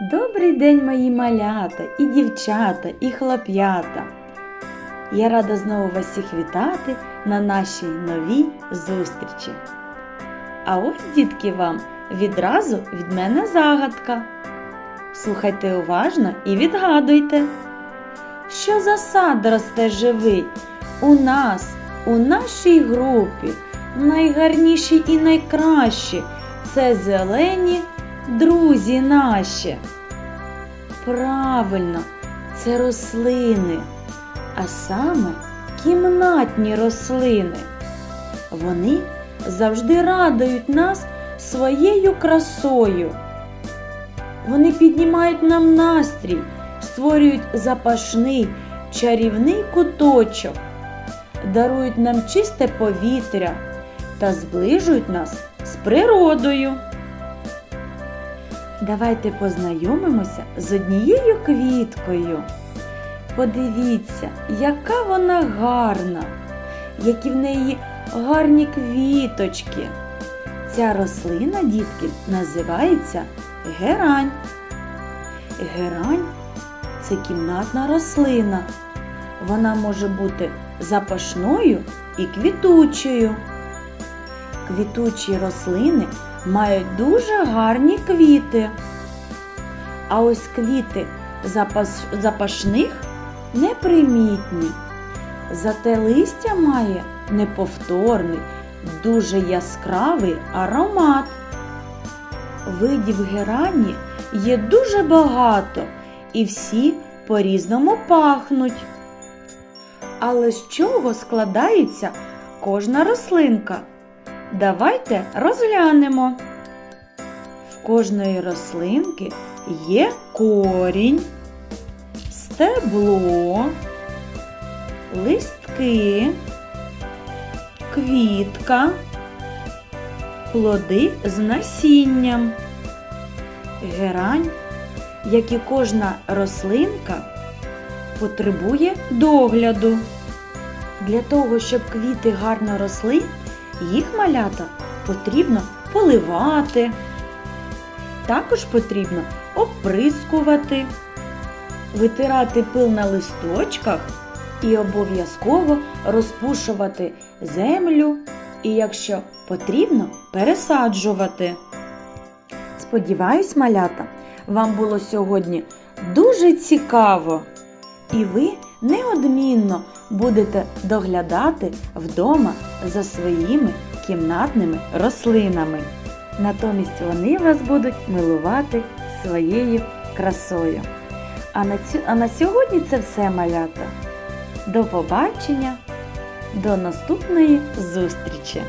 Добрий день, мої малята, і дівчата, і хлоп'ята. Я рада знову вас всіх вітати на нашій новій зустрічі. А ось, дітки, вам відразу від мене загадка. Слухайте уважно і відгадуйте, що за сад росте живий у нас, у нашій групі, найгарніші і найкращі це зелені друзі наші. Правильно, це рослини, а саме кімнатні рослини. Вони завжди радують нас своєю красою. Вони піднімають нам настрій, створюють запашний, чарівний куточок, дарують нам чисте повітря та зближують нас з природою. Давайте познайомимося з однією квіткою. Подивіться, яка вона гарна, які в неї гарні квіточки. Ця рослина, дітки, називається герань. Герань це кімнатна рослина. Вона може бути запашною і квітучою. Квітучі рослини мають дуже гарні квіти. А ось квіти запас- запашних непримітні. Зате листя має неповторний, дуже яскравий аромат. Видів герані є дуже багато і всі по-різному пахнуть. Але з чого складається кожна рослинка? Давайте розглянемо. В кожної рослинки є корінь, стебло, листки, квітка, плоди з насінням. Герань, як і кожна рослинка, потребує догляду. Для того, щоб квіти гарно росли, їх малята потрібно поливати. Також потрібно оприскувати, витирати пил на листочках і обов'язково розпушувати землю і, якщо потрібно, пересаджувати. Сподіваюсь, малята, вам було сьогодні дуже цікаво, і ви неодмінно будете доглядати вдома за своїми кімнатними рослинами. Натомість вони вас будуть милувати своєю красою. А на, цю, а на сьогодні це все малята. До побачення, до наступної зустрічі!